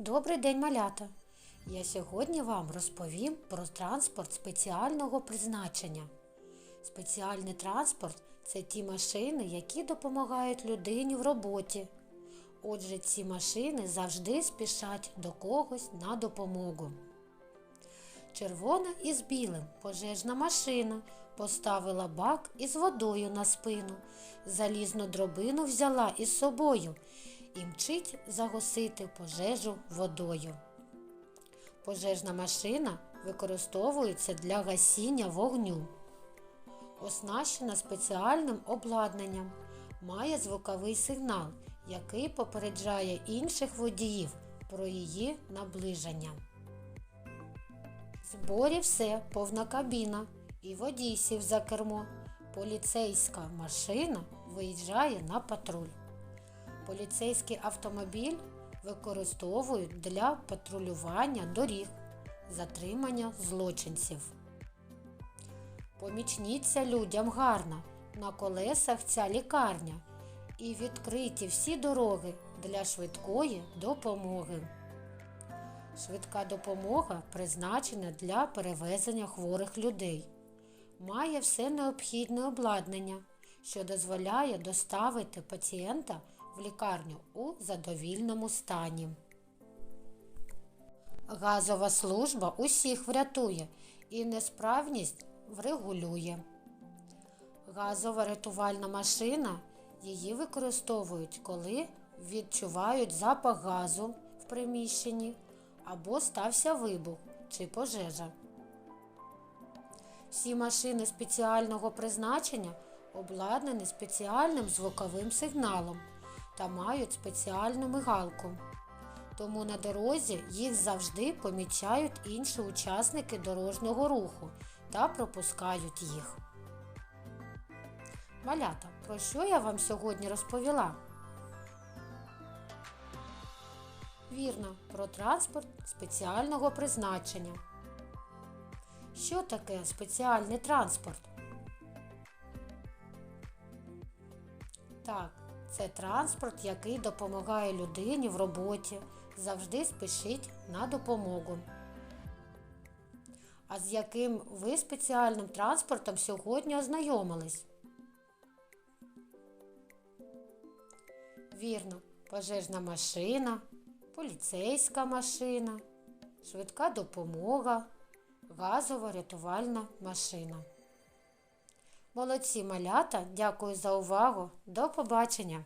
Добрий день, малята! Я сьогодні вам розповім про транспорт спеціального призначення. Спеціальний транспорт це ті машини, які допомагають людині в роботі. Отже, ці машини завжди спішать до когось на допомогу. Червона із білим пожежна машина поставила бак із водою на спину, залізну дробину взяла із собою і мчить загасити пожежу водою. Пожежна машина використовується для гасіння вогню. Оснащена спеціальним обладнанням, має звуковий сигнал, який попереджає інших водіїв про її наближення. В зборі все, повна кабіна і водій сів за кермо. Поліцейська машина виїжджає на патруль. Поліцейський автомобіль використовують для патрулювання доріг, затримання злочинців. Помічніться людям гарно, на колесах ця лікарня і відкриті всі дороги для швидкої допомоги. Швидка допомога призначена для перевезення хворих людей. Має все необхідне обладнання, що дозволяє доставити пацієнта в лікарню у задовільному стані. Газова служба усіх врятує і несправність врегулює. Газова рятувальна машина її використовують, коли відчувають запах газу в приміщенні або стався вибух чи пожежа. Всі машини спеціального призначення обладнані спеціальним звуковим сигналом та мають спеціальну мигалку. Тому на дорозі їх завжди помічають інші учасники дорожнього руху та пропускають їх. Малята, про що я вам сьогодні розповіла? Вірно, про транспорт спеціального призначення. Що таке спеціальний транспорт? Так, це транспорт, який допомагає людині в роботі, завжди спішить на допомогу. А з яким ви спеціальним транспортом сьогодні ознайомились? Вірно, пожежна машина, поліцейська машина, швидка допомога, газова рятувальна машина. Молодці малята, дякую за увагу. До побачення!